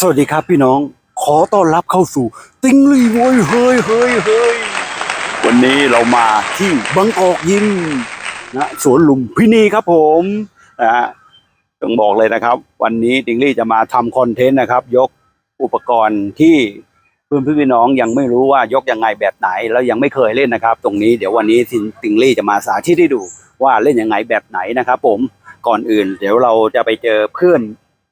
สวัสดีครับพี่น้อง ขอต้อนรับเข้าสู่ ติงลี่โวยเฮ้ยเฮ้ยเฮ้ยวันนี้เรามาที่บางกอกยิมนะสวนลุมพินีครับผมนะฮะต้องบอกเลยนะครับ วันนี้ติงลี่จะมาทำคอนเทนต์นะครับ ยกอุปกรณ์ที่เพื่อนพี่น้องยังไม่รู้ว่ายกยังไงแบบไหน แล้วยังไม่เคยเล่นนะครับ ตรงนี้เดี๋ยววันนี้ติงลี่จะมาสาธิตให้ดูว่าเล่นยังไงแบบไหนนะครับ ผมก่อนอื่น เดี๋ยวเราจะไปเจอเพื่อน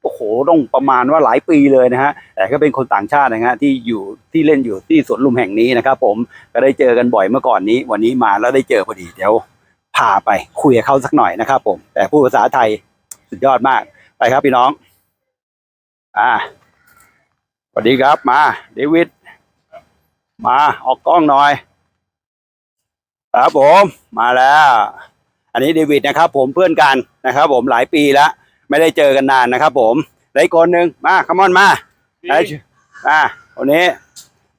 โอ้โหต้องประมาณว่าหลายปีเลยนะฮะแต่ก็เป็นคนต่างชาตินะฮะที่อยู่ที่เล่นอยู่ที่สวนลุมแห่งนี้นะครับ ผมก็ได้เจอกันบ่อยเมื่อก่อนนี้ วันนี้มาแล้วได้เจอพอดีเดี๋ยวพาไปคุยกับเขาสักหน่อยนะครับ ผม แต่พูดภาษาไทยสุดยอดมากไปครับพี่น้อง อ่าสวัสดีครับมาเดวิดมาออกกล้องหน่อยครับผมมาแล้ว อันนี้เดวิดนะครับ ผมเพื่อนกันนะครับ ผมหลายปีแล้ว ไม่ได้เจอกันนานนะครับ ผมได้อีกคนหนึ่งมาคัมอนมาไอ้อ่าคนนี้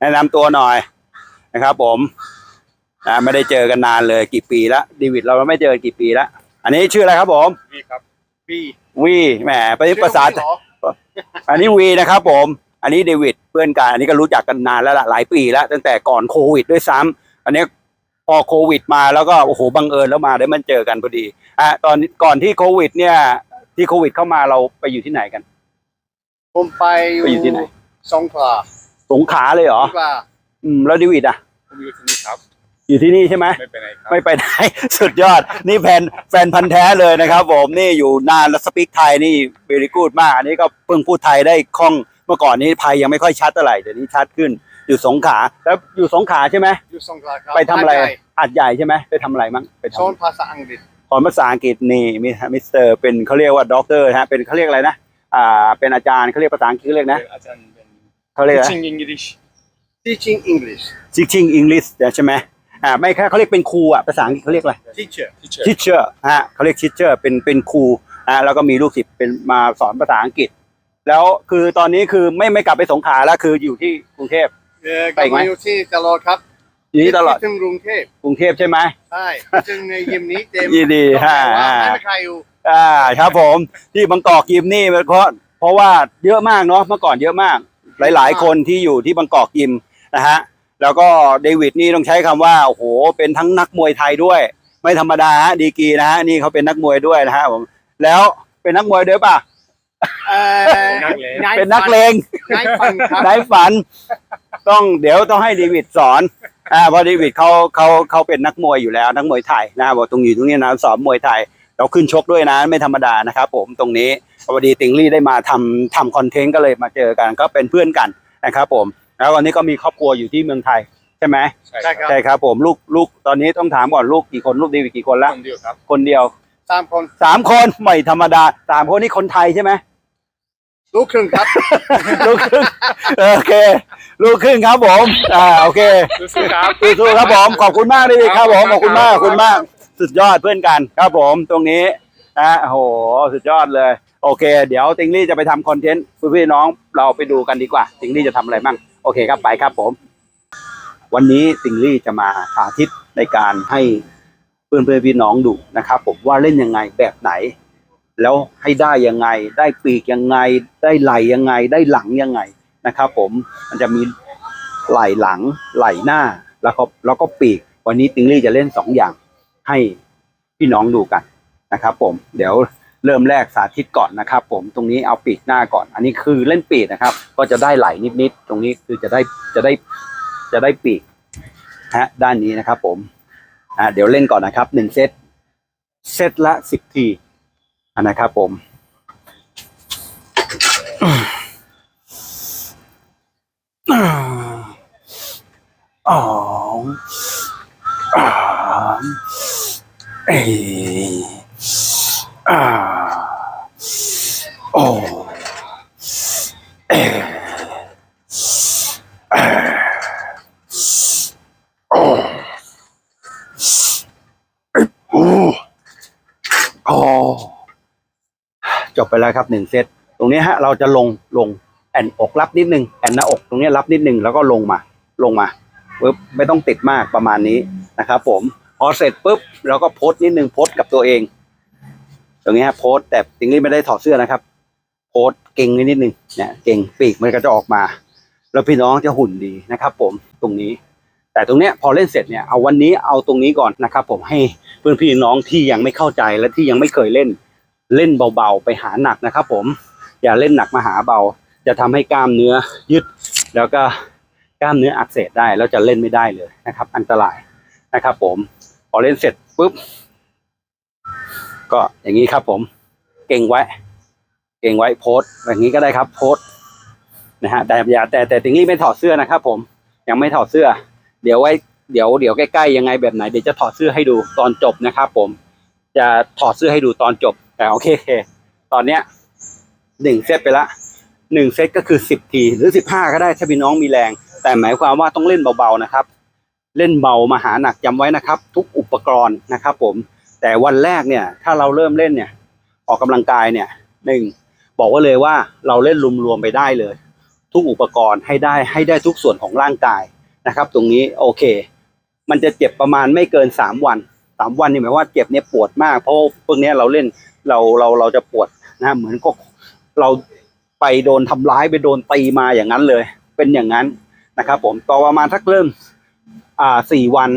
แนะนำตัวหน่อยนะครับ ผมอ่าไม่ได้เจอกันนานเลยกี่ปีแล้วเดวิดเราไม่เจอกันกี่ปีแล้วอันนี้ชื่ออะไรครับผมวีครับวีวีแหมไปภาษาชื่อวีเหรออันนี้วีนะครับ ผม อันนี้เดวิดเพื่อนกันอันนี้ก็รู้จักกันนานแล้วล่ะหลายปีแล้ว ตั้งแต่ก่อนโควิดด้วยซ้ำอันนี้พอโควิดมาแล้วก็โอ้โหบังเอิญแล้วมาได้มันเจอกันพอดีอะตอนก่อนที่โควิด เนี่ย ที่โควิดเข้ามาเราไปอยู่ที่ไหนกัน ผมไปไปอยู่ที่ไหน สงขลาสงขลาเลยเหรอสงขลาอืมแล้วเดวิดอะ ผมอยู่ที่นี่ครับ อยู่ที่นี่ใช่ไหม ไม่ไปไหนครับ ไม่ไปไหน สุดยอด นี่แฟนแฟนพันธ์แท้เลยนะครับผมนี่อยู่นานแล้วสปีกไทยนี่เบริกูดมาก อันนี้ก็เพิ่งพูดไทยได้คล่องเมื่อก่อนนี้ไทยยังไม่ค่อยชัดเท่าไหร่เดี๋ยวนี้ชัดขึ้น อยู่สงขลาแล้วอยู่สงขลาใช่ไหมอยู่สงขลาครับไปทำอะไรหาดใหญ่หาดใหญ่ใช่ไหมไปทำอะไรมั้งไปทสอนภาษาอังกฤษำสอนภาษาอังกฤษนี่มีมิสเตอร์เป็นเขาเรียกว่าด็อกเตอร์ฮะเป็นเขาเรียกอะไรนะอ่าเป็นอาจารย์เขาเรียกภาษาอังกฤษเขาเรียกนะอาจารย์เป็นเขาเรียกอะไร teaching English teaching English teaching English ใช่ไหมอ่าไม่แค่เขาเรียกเป็นครูอะภาษาอังกฤษเขาเรียกอะไร teacher teacher ทิเชอร์ฮะเขาเรียกทิเชอร์เป็นเป็นครูอ่าแล้วก็มีลูกศิษย์เป็นมาสอนภาษาอังกฤษ แล้วคือตอนนี้คือไม่ไม่กลับไปสงขลาแล้วคืออยู่ที่กรุงเทพเอ่อไปอีกไหมกำลังอยู่ที่ตลอดครับ อยู่ที่ตลอดคิถึงกรุงเทพกรุงเทพใช่ไหมใช่คิดถึงในยิมนี้เต็มยินดีก็แปลว่าฮะไม่มีใครอยู่อ่าครับผมที่บางกอกยิมนี่เพราะเพราะว่าเยอะมากเนาะเมื่อก่อนเยอะมาก หลาย ๆ คนที่อยู่ที่บางกอกยิมนะฮะแล้วก็เดวิดนี่ต้องใช้คำว่าโอ้โหเป็นทั้งนักมวยไทยด้วย ไม่ธรรมดาฮะดีกรีนะฮะนี่เขาเป็นนักมวยด้วยนะฮะผมแล้วเป็นนักมวยด้วยป่ะเอ่อเป็นนักเลงนายฟันครับได้ฝันต้องเดี๋ยวต้องให้เดวิดสอน อ่าเพราะเดวิดเขาเขาเขาเป็นนักมวยอยู่แล้วนักมวยไทยนะบอกตรงอยู่ตรงนี้นะสอนมวยไทย เราขึ้นชกด้วยนะไม่ธรรมดานะครับผมตรงนี้พอดีติงลี่ได้มาทำทำคอนเทนต์ก็เลยมาเจอกันก็เป็นเพื่อนกันนะครับผม แล้ววันนี้ก็มีครอบครัวอยู่ที่เมืองไทยใช่ไหมใช่ครับใช่ครับผมลูกลูกตอนนี้ต้องถามก่อนลูกกี่คนลูกเดวิดกี่คนละคนเดียวครับคนเดียวสามคนสามคนไม่ธรรมดาสามคนนี่คนไทยใช่ไหม ลูกครึ่งครับ ลูกครึ่งโอเค ลูกครึ่งครับผมอ่าโอเคสู้ๆครับสู้ๆครับผมขอบคุณมากเลยครับผมขอบคุณมากขอบคุณมาก สุดยอดเพื่อนกันครับผมตรงนี้นะโอ้โหสุดยอดเลย โอเค เดี๋ยวติงลี่จะไปทำคอนเทนต์เพื่อนพี่น้องเราไปดูกันดีกว่า ติงลี่จะทำอะไรบ้างโอเคครับไปครับผม วันนี้ติงลี่จะมาสาธิตในการให้เพื่อนเพื่อนๆพี่น้องดูนะครับ ผมว่าเล่นยังไงแบบไหน แล้วให้ได้ยังไง ได้ปีกยังไง ได้ไหลยังไง ได้หลังยังไงนะครับผมมันจะมีไหลหลังไหลหน้าแล้วก็แล้วก็ปีก วันนี้ติงลี่จะเล่นสองอย่างให้พี่น้องดูกันนะครับ ผมเดี๋ยวเริ่มแรกสาธิตก่อนนะครับ ผมตรงนี้เอาปีกหน้าก่อน อันนี้คือเล่นปีกนะครับ ก็จะได้ไหลนิดๆตรงนี้คือจะได้จะได้จะได้ปีกฮะด้านนี้นะครับ ผมอ่าเดี๋ยวเล่นก่อนนะครับหนึ่งเซตเซตละสิบที นะครับผม อ๋ออ๋เออ่าโอ้เอเอโอ้เอยโอ้โอ้ จบไปแล้วครับหนึ่งเซตตรงนี้ฮะเราจะลงลงแอนอกรับนิดนึงแอนหน้าอกตรงนี้รับนิดนึงแล้วก็ลงมาลงมาปึ๊บไม่ต้องติดมากประมาณนี้นะครับผมพอเสร็จปุ๊บเราก็โพสต์นิดนึงโพสต์กับตัวเอง ตรงนี้ฮะโพสต์แต่ติงลี่ไม่ได้ถอดเสื้อนะครับ โพสเก่งนิดนึงเนี่ยเก่งปีกมันก็จะออกมา แล้วพี่น้องจะหุ่นดีนะครับ ผมตรงนี้ แต่ตรงเนี้ยพอเล่นเสร็จเนี่ยเอาวันนี้เอาตรงนี้ก่อนนะครับ ผมให้เพื่อนพี่น้องที่ยังไม่เข้าใจและที่ยังไม่เคยเล่น เล่นเบาๆ ไปหาหนักนะครับ ผม อย่าเล่นหนักมาหาเบา จะทำให้กล้ามเนื้อยึดแล้วก็กล้ามเนื้ออักเสบได้แล้วจะเล่นไม่ได้เลยนะครับ อันตรายนะครับ ผมพอเล่นเสร็จปุ๊บก็อย่างนี้ครับ ผม เก่งไว้ เก่งไว้โพสอย่างนี้ก็ได้ครับ โพสนะฮะแต่อย่าแต่แต่ติงลี่ไม่ถอดเสื้อนะครับ ผมยังไม่ถอดเสื้อ เดี๋ยวไว้เดี๋ยวเดี๋ยวใกล้ๆยังไงแบบไหนเดี๋ยวจะถอดเสื้อให้ดูตอนจบนะครับ ผม จะถอดเสื้อให้ดูตอนจบ แต่โอเค ตอนเนี้ยหนึ่งเซตไปละหนึ่งเซตก็คือสิบทีหรือสิบห้าก็ได้ถ้าพี่น้องมีแรง แต่หมายความว่าต้องเล่นเบาๆนะครับ เล่นเบามาหาหนักจำไว้นะครับ ทุกอุปกรณ์นะครับ ผม แต่วันแรกเนี่ย ถ้าเราเริ่มเล่นเนี่ย ออกกำลังกายเนี่ยหนึ่งบอกว่าเลยว่าเราเล่นรวมๆไปได้เลย ทุกอุปกรณ์ให้ได้ให้ได้ทุกส่วนของร่างกายนะครับ ตรงนี้โอเค มันจะเจ็บประมาณไม่เกินสามวันสามวันนี่หมายว่าเจ็บเนี่ยปวดมากเพราะพวกนี้เราเล่น เราเราเราจะปวดนะเหมือนก็เราไปโดนทำร้ายไปโดนตีมาอย่างนั้นเลย เป็นอย่างนั้นนะครับผมต่อประมาณทักเริ่มอ่าสี่วัน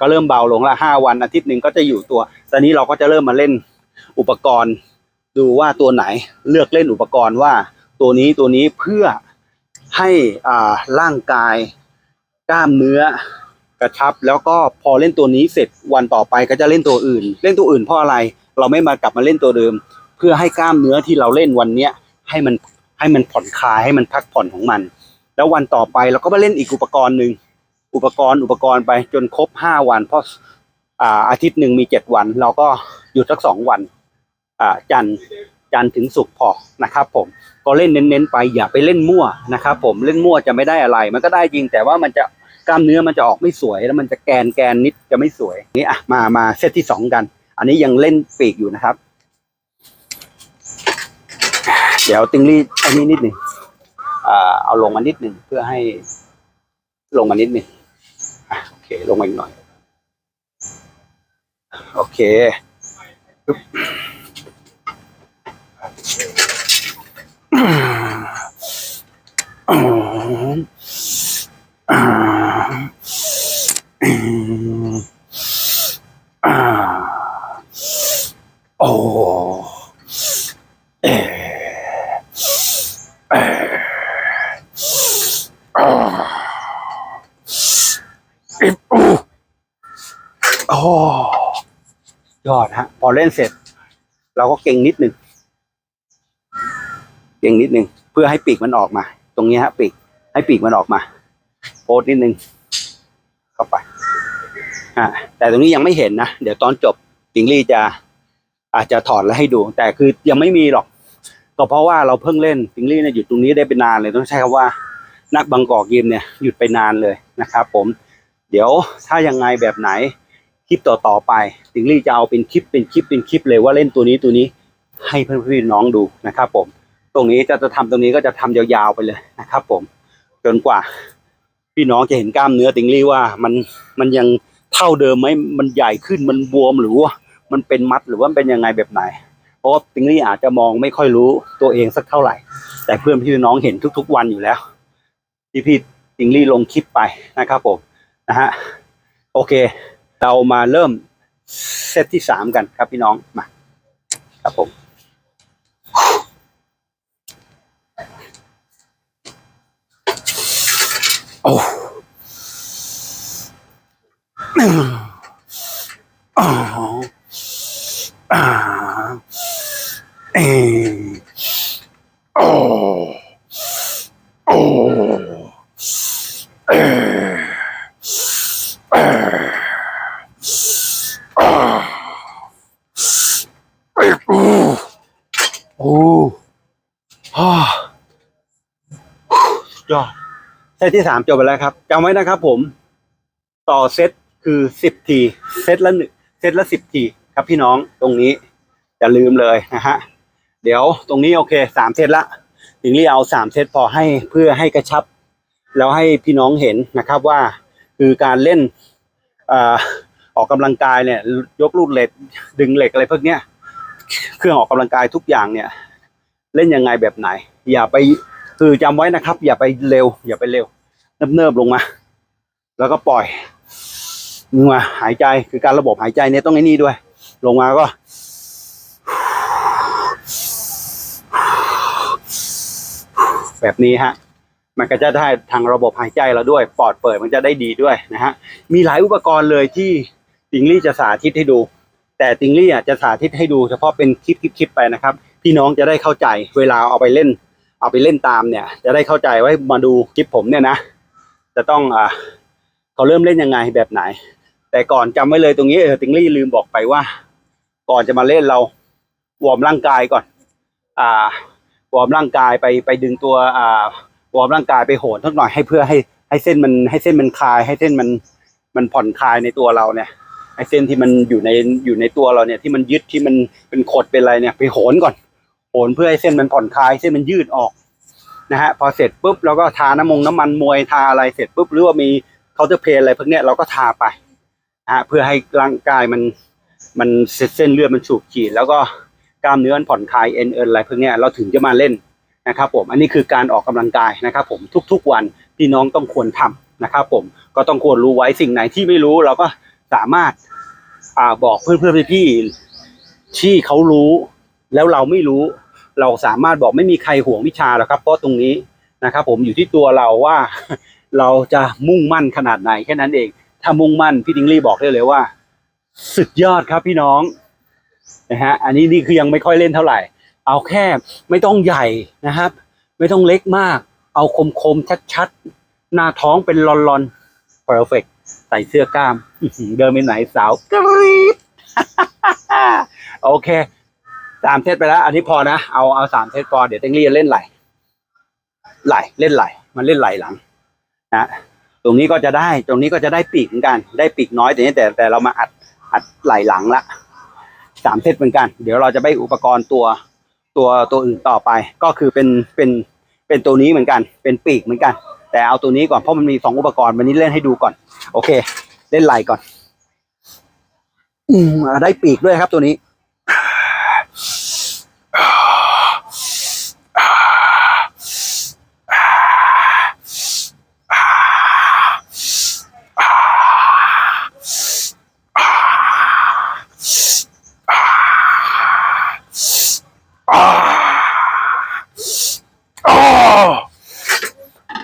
ก็เริ่มเบาลงละห้าวันอาทิตย์หนึ่งก็จะอยู่ตัว ตอนนี้เราก็จะเริ่มมาเล่นอุปกรณ์ ดูว่าตัวไหนเลือกเล่นอุปกรณ์ว่าตัวนี้ตัวนี้เพื่อให้อ่าร่างกายกล้ามเนื้อกระชับ แล้วก็พอเล่นตัวนี้เสร็จวันต่อไปก็จะเล่นตัวอื่น เล่นตัวอื่นเพราะอะไร เราไม่มากลับมาเล่นตัวเดิม เพื่อให้กล้ามเนื้อที่เราเล่นวันเนี้ยให้มันให้มันผ่อนคลายให้มันพักผ่อนของมัน แล้ววันต่อไปเราก็มาเล่นอีกอุปกรณ์หนึ่งอุปกรณ์อุปกรณ์ไปจนครบห้าวัน เพราะอ่าอาทิตย์หนึ่งมีเจ็ดวัน เราก็หยุดสักสองวันอ่าจันทร์จันทร์ถึงศุกร์พอนะครับ ผมก็เล่นเน้นๆไปอย่าไปเล่นมั่วนะครับ ผมเล่นมั่วจะไม่ได้อะไร มันก็ได้จริงแต่ว่ามันจะกล้ามเนื้อมันจะออกไม่สวยแล้วมันจะแกนแกนนิดจะไม่สวยนี่อะมามาเซตที่สองกัน อันนี้ยังเล่นปีกอยู่นะครับ เดี๋ยวติงลี่อันนี้นิดหนึ่งเอาลงมานิดหนึ่งเพื่อให้ลงมานิดหนึ่งอโอเค ลงมาอีกหน่อย โอเคปึ๊บโอ้เอเออ่า อิบอู้โอ้ ยอดฮะ พอเล่นเสร็จ เราก็เก่งนิดหนึ่งเก่งนิดหนึ่งเพื่อให้ปีกมันออกมา ตรงนี้ฮะปีก ให้ปีกมันออกมา โพสนิดหนึ่งเข้าไปอ่าแต่ตรงนี้ยังไม่เห็นนะเดี๋ยวตอนจบติงลี่จะอาจจะถอดแล้วให้ดู แต่คือยังไม่มีหรอกก็เพราะว่าเราเพิ่งเล่นติงลี่เนี่ยหยุดตรงนี้ได้เป็นนานเลยต้องใช้คำว่า นักบางกอกยิมเนี่ยหยุดไปนานเลยนะครับผม เดี๋ยวถ้ายังไงแบบไหน คลิปต่อๆไปติงลี่จะเอาเป็นคลิปเป็นคลิปเป็นคลิปเลยว่าเล่นตัวนี้ตัวนี้ให้เพื่อนพี่น้องดูนะครับผม ตรงนี้จะจะทำตรงนี้ก็จะทำยาวๆไปเลยนะครับ ผม จนกว่า พี่น้องจะเห็นกล้ามเนื้อติงลี่ว่ามันมันยังเท่าเดิมไหมมันใหญ่ขึ้นมันบวมหรือว่ามันเป็นมัดหรือว่าเป็นยังไงแบบไหน เพราะว่าติงลี่อาจจะมองไม่ค่อยรู้ตัวเองสักเท่าไหร่ แต่เพื่อนพี่น้องเห็นทุก ๆ วันอยู่แล้วที่พี่ติงลี่ลงคลิปไปนะครับผมนะฮะโอเค เรามาเริ่มเซตที่สามกันครับพี่น้องมาครับผมโอ้อ๋ออ่าเออโอ้โอ้เออเอออ่าเอ้ยโอ้โอ้ฮ่ายอด เซตที่สามจบไปแล้วครับจำไว้นะครับผม ต่อเซตคือสิบทีเซตละหนึ่งเซตละสิบทีครับพี่น้องตรงนี้อย่าลืมเลยนะฮะเดี๋ยวตรงนี้โอเคสามเซตละถึงเรียเอาสามเซตพอให้เพื่อให้กระชับ แล้วให้พี่น้องเห็นนะครับว่าคือการเล่นอออกกำลังกายเนี่ย ยกลูกเหล็กดึงเหล็กอะไรพวกเนี้ยเครื่องออกกำลังกายทุกอย่างเนี่ย เล่นยังไงแบบไหน อย่าไป คือจำไว้นะครับ อย่าไปเร็ว อย่าไปเร็ว เนิบๆลงมา แล้วก็ปล่อยลงมาหายใจคือการระบบหายใจเนี่ยต้องไอ้นี่ด้วย ลงมาก็ แบบนี้ฮะมันก็จะได้ทางระบบหายใจเราด้วย ปอดเปิดมันจะได้ดีด้วยนะฮะ มีหลายอุปกรณ์เลยที่ติงลี่จะสาธิตให้ดู แต่ติงลี่อะจะสาธิตให้ดูเฉพาะเป็นคลิปคลิปคลิปไปนะครับ พี่น้องจะได้เข้าใจเวลาเอาไปเล่น เอาไปเล่นตามเนี่ย จะได้เข้าใจไว่ามาดูคลิปผมเนี่ยนะ จะต้องอ่าเขาเริ่มเล่นยังไงแบบไหน แต่ก่อนจำไว้เลยตรงนี้เออติงลี่ลืมบอกไปว่า ก่อนจะมาเล่นเราวอร์มร่างกายก่อน อ่าวอร์มร่างกายไปไปดึงตัวอ่าวอร์มร่างกายไปโหนสักหน่อยให้เพื่อให้ให้เส้นมันให้เส้นมันคลาย ให้เส้นมันมันผ่อนคลายในตัวเราเนี่ยให้เส้นที่มันอยู่ในอยู่ในตัวเราเนี่ยที่มันยึดที่มันเป็นขดเป็นอะไรเนี่ยไปโหนก่อน โหนเพื่อให้เส้นมันผ่อนคลายเส้นมันยืดออกนะฮะพอเสร็จปุ๊บเราก็ทาน้ำมงน้ำมันมวยทาอะไรเสร็จปุ๊บหรือว่ามีเคาน์เตอร์เพลอะไรพวกเนี้ยเราก็ทาไปนะฮะเพื่อให้ร่างกายมันมันเส้นเลือดมันสูบฉีดแล้วก็กล้ามเนื้อมันผ่อนคลายเอ็นเอ็นอะไรพวกเนี้ยเราถึงจะมาเล่นนะครับผมอันนี้คือการออกกำลังกายนะครับผมทุกๆวันพี่น้องต้องควรทำนะครับผมก็ต้องควรรู้ไว้สิ่งไหนที่ไม่รู้เราก็สามารถอ่าบอกเพื่อนเพื่อนพี่ๆที่เขารู้ แล้วเราไม่รู้ เราสามารถบอกไม่มีใครห่วงวิชาหรอกครับ เพราะตรงนี้นะครับ ผมอยู่ที่ตัวเราว่า เราจะมุ่งมั่นขนาดไหนแค่นั้นเอง ถ้ามุ่งมั่นพี่ดิงลี่บอกได้เลยว่า สุดยอดครับพี่น้องนะฮะอันนี้นี่คือยังไม่ค่อยเล่นเท่าไหร่ เอาแค่ไม่ต้องใหญ่นะครับ ไม่ต้องเล็กมาก เอาคมคมๆชัดๆ หน้าท้องเป็นลอนลอน perfect ใส่เสื้อกล้าม เดินไปไหนสาวกรี๊ดโอเค สามเซตไปแล้ว อันนี้พอนะ เอาเอาสามเซตพอ เดี๋ยวเต็งลี่จะเล่นไหล ไหลเล่นไหล มันเล่นไหลหลังนะตรงนี้ก็จะได้ตรงนี้ก็จะได้ปีกเหมือนกัน ได้ปีกน้อยแต่นี้แต่แต่เรามาอัดอัดไหลหลังละสามเซตเหมือนกัน เดี๋ยวเราจะไปอุปกรณ์ตัวตัวตัวอื่นต่อไป ก็คือเป็นเป็นเป็นตัวนี้เหมือนกัน เป็นปีกเหมือนกัน แต่เอาตัวนี้ก่อนเพราะมันมีสองอุปกรณ์วันนี้เล่นให้ดูก่อน โอเค เล่นไหลก่อน อืมได้ปีกด้วยครับตัวนี้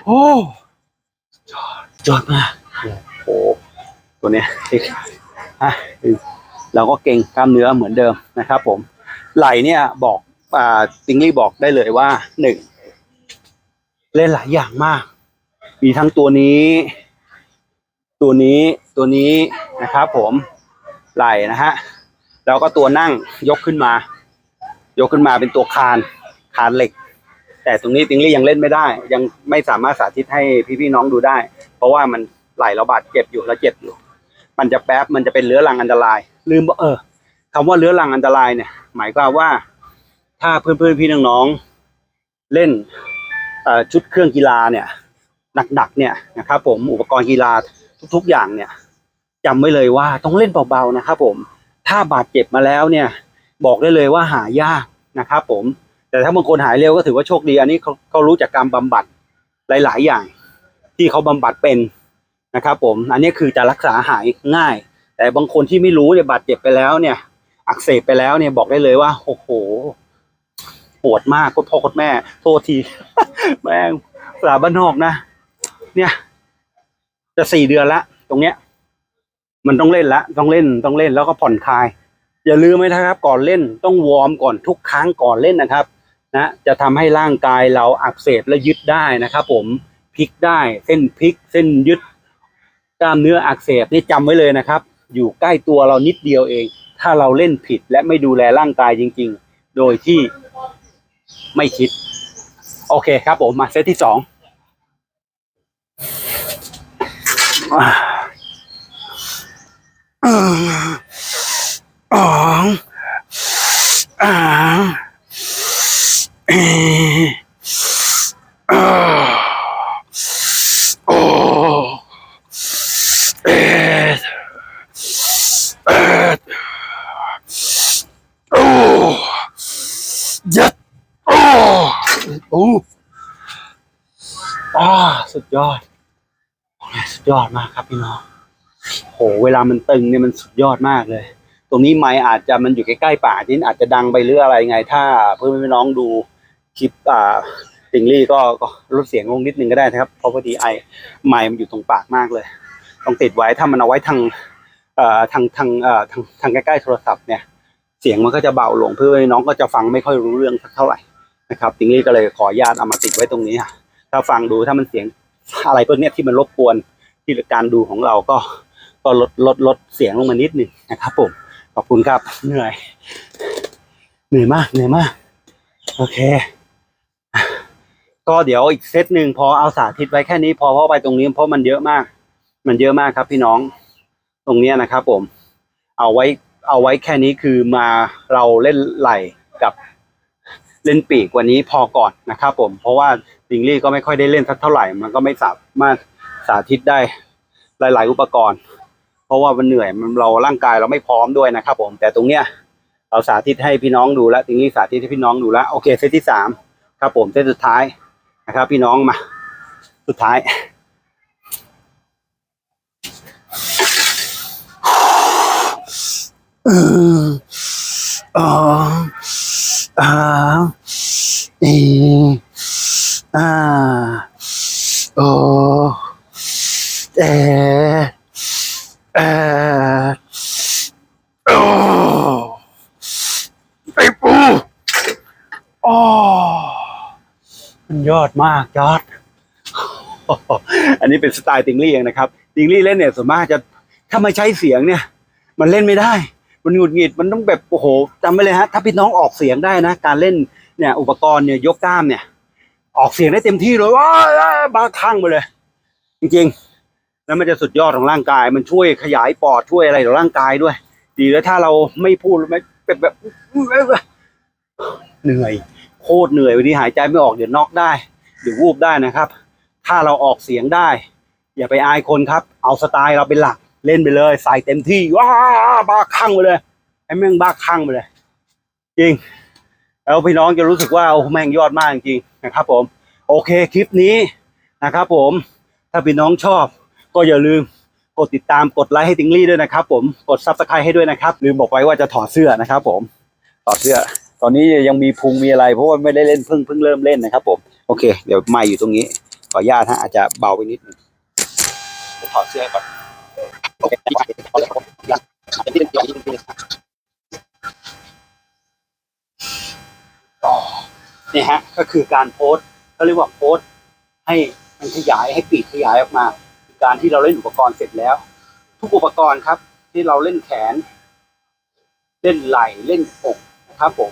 โอ้จอดมากโอ้โหตัวเนี้ยอะเราก็เก่งกล้ามเนื้อเหมือนเดิมนะครับ ผม ไหลเนี่ยบอกอ่าติงลี่บอกได้เลยว่าหนึ่งเล่นหลายอย่างมาก มีทั้งตัวนี้ ตัวนี้ตัวนี้นะครับผมไหลนะฮะแล้วก็ตัวนั่งยกขึ้นมา ยกขึ้นมาเป็นตัวคานคานเหล็ก แต่ตรงนี้ติงลี่ยังเล่นไม่ได้ ยังไม่สามารถสาธิตให้พี่ๆน้องดูได้ เพราะว่ามันไหลเราบาดเจ็บอยู่แล้วเจ็บอยู่ มันจะแป๊บมันจะเป็นเรื้อรังอันตราย ลืมเออคำว่าเรื้อรังอันตรายเนี่ย หมายความว่า ถ้าเพื่อนๆพี่น้องๆเล่นเอ่อชุดเครื่องกีฬาเนี่ยหนักๆเนี่ยนะครับผมอุปกรณ์กีฬาทุกๆอย่างเนี่ยจำไว้เลยว่าต้องเล่นเบาๆนะครับผม ถ้าบาดเจ็บมาแล้วเนี่ย บอกได้เลยว่าหายากนะครับผม แต่ถ้าบางคนหายเร็วก็ถือว่าโชคดี อันนี้เขาเขารู้จากการบำบัดหลาย ๆ อย่าง ที่เขาบำบัดเป็นนะครับผม อันนี้คือจะรักษาหายง่าย แต่บางคนที่ไม่รู้เนี่ยบาดเจ็บไปแล้วเนี่ย อักเสบไปแล้วเนี่ยบอกได้เลยว่าโอ้โหปวดมากโคตรพ่อโคตรแม่ โทษที แม่งสาบ้านนอกนะ เนี่ย จะสี่เดือนละ ตรงเนี้ย มันต้องเล่นละ ต้องเล่นต้องเล่นแล้วก็ผ่อนคลาย อย่าลืมนะครับ ก่อนเล่นต้องวอร์มก่อนทุกครั้งก่อนเล่นนะครับ นะจะทำให้ร่างกายเราอักเสบและยึดได้นะครับผมพลิกได้เส้นพลิก เส้นยึดกล้ามเนื้ออักเสบนี่จำไว้เลยนะครับ อยู่ใกล้ตัวเรานิดเดียวเอง ถ้าเราเล่นผิดและไม่ดูแลร่างกายจริง ๆ โดยที่ไม่คิด โอเคครับผมมาเซตที่สองอ่าอ่าอ๋ออ่า เอ่ออ่าโอ้เอ็ดเอ็ดโอ้ยัดโอ้ โอ้อ่าสุดยอด สุดยอดมากครับพี่น้องโหเวลามันตึงเนี่ยมันสุดยอดมากเลย ตรงนี้ไม้อาจจะมันอยู่ใกล้ๆป่าที่อาจจะดังไปหรืออะไรไง ถ้าเพื่อนพี่น้องดูคลิปอ่าติงลี่ก็ลดเสียงลงนิดนึงก็ได้นะครับ เพราะพอดีไอไม้มันอยู่ตรงปากมากเลย ต้องติดไว้ถ้ามันเอาไว้ทางเอ่อทางทางเอ่อทางทางใกล้ๆโทรศัพท์เนี่ย เสียงมันก็จะเบาลงเพื่อให้น้องก็จะฟังไม่ค่อยรู้เรื่องสักเท่าไหร่นะครับติงลี่ก็เลยขออนุญาตเอามาติดไว้ตรงนี้ค่ะถ้าฟังดูถ้ามันเสียงอะไรพวกเนี้ยที่มันรบกวน ที่การดูของเราก็ก็ลดลดลดเสียงลงมานิดหนึ่งนะครับผมขอบคุณครับเหนื่อย เหนื่อยมากเหนื่อยมาก โอเค ก็เดี๋ยวอีกเซตหนึ่งพอเอาสาธิตไว้แค่นี้ พอเพราะไปตรงนี้เพราะมันเยอะมาก มันเยอะมากครับพี่น้องตรงเนี้ยนะครับ ผม เอาไว้เอาไว้แค่นี้คือมาเราเล่นไหลกับเล่นปีกวันนี้พอก่อนนะครับผมเพราะว่าดิงลี่ก็ไม่ค่อยได้เล่นสักเท่าไหร่ มันก็ไม่สามารถ สาธิตได้หลาย ๆ อุปกรณ์ เพราะว่ามันเหนื่อยมันเราร่างกายเราไม่พร้อมด้วยนะครับผมแต่ตรงเนี้ยเราสาธิตให้พี่น้องดูแล้วดิงลี่สาธิตให้พี่น้องดูแล้วโอเคเซตที่สามครับผมเซตสุดท้ายนะครับ พี่น้องมา สุดท้ายเอออ๋ออ่าเออ่าโอ เอเอโอ้ไอ้ปูโอ้มันยอดมากยอด อันนี้เป็นสไตล์ติงลี่เองนะครับ ติงลี่เล่นเนี่ยส่วนมากจะถ้าไม่ใช้เสียงเนี่ย มันเล่นไม่ได้ มันหงุดหงิดมันต้องแบบโอ้โหจำไว้เลยฮะ ถ้าพี่น้องออกเสียงได้นะ การเล่นเนี่ย อุปกรณ์เนี่ยยกกล้ามเนี่ย ออกเสียงได้เต็มที่เลยว้าบ้าคลั่งไปเลย จริงๆ แล้วมันจะสุดยอดของร่างกาย มันช่วยขยายปอดช่วยอะไรของร่างกายด้วย ดีแล้วถ้าเราไม่พูดไม่แบบแบบเหนื่อย โคตรเหนื่อยวันนี้หายใจไม่ออกเดี๋ยวน็อกได้เดี๋ยววูบได้นะครับ ถ้าเราออกเสียงได้ อย่าไปอายคนครับ เอาสไตล์เราเป็นหลัก เล่นไปเลย ใส่เต็มที่ว้าบ้าคลั่งไปเลยให้แม่งบ้าคลั่งไปเลย จริง แล้วพี่น้องจะรู้สึกว่าโอ้แม่งยอดมากจริงนะครับ ผม โอเคคลิปนี้นะครับ ผม ถ้าพี่น้องชอบ ก็อย่าลืมกดติดตามกดไลค์ให้ติงลี่ด้วยนะครับผมกดซับสไครต์ให้ด้วยนะครับ ลืมบอกไว้ว่าจะถอดเสื้อนะครับผมถอดเสื้อ ตอนนี้ยังมีพุงมีอะไรเพราะว่าไม่ได้เล่นเพิ่งเพิ่งเริ่มเล่นนะครับผมโอเค เดี๋ยวไม่อยู่ตรงนี้ ขออนุญาตฮะอาจจะเบาไปนิดนึงถอดเสื้อก่อนโอเคนี่ฮะก็คือการโพสต์เขาเรียกว่าโพสต์ให้มันขยายให้ปีกขยายออกมา การที่เราเล่นอุปกรณ์เสร็จแล้ว ทุกอุปกรณ์ครับ ที่เราเล่นแขน เล่นไหล่เล่นอกนะครับ ผม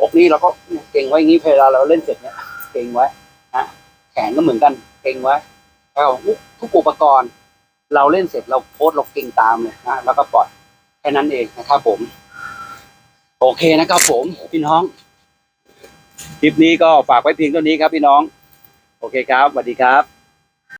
อกนี้เราก็เก่งไว้อย่างนี้เวลาเราเล่นเสร็จเนี่ยเก่งไว้นะแขนก็เหมือนกันเก่งไว้แล้วทุกอุปกรณ์ เราเล่นเสร็จเราโพสต์เราเก่งตามเลยนะแล้วก็ปล่อยแค่นั้นเองนะครับ ผม โอเคนะครับ ผมพี่น้องคลิปนี้ก็ฝากไว้เพียงเท่านี้ครับพี่น้อง โอเคครับสวัสดีครับ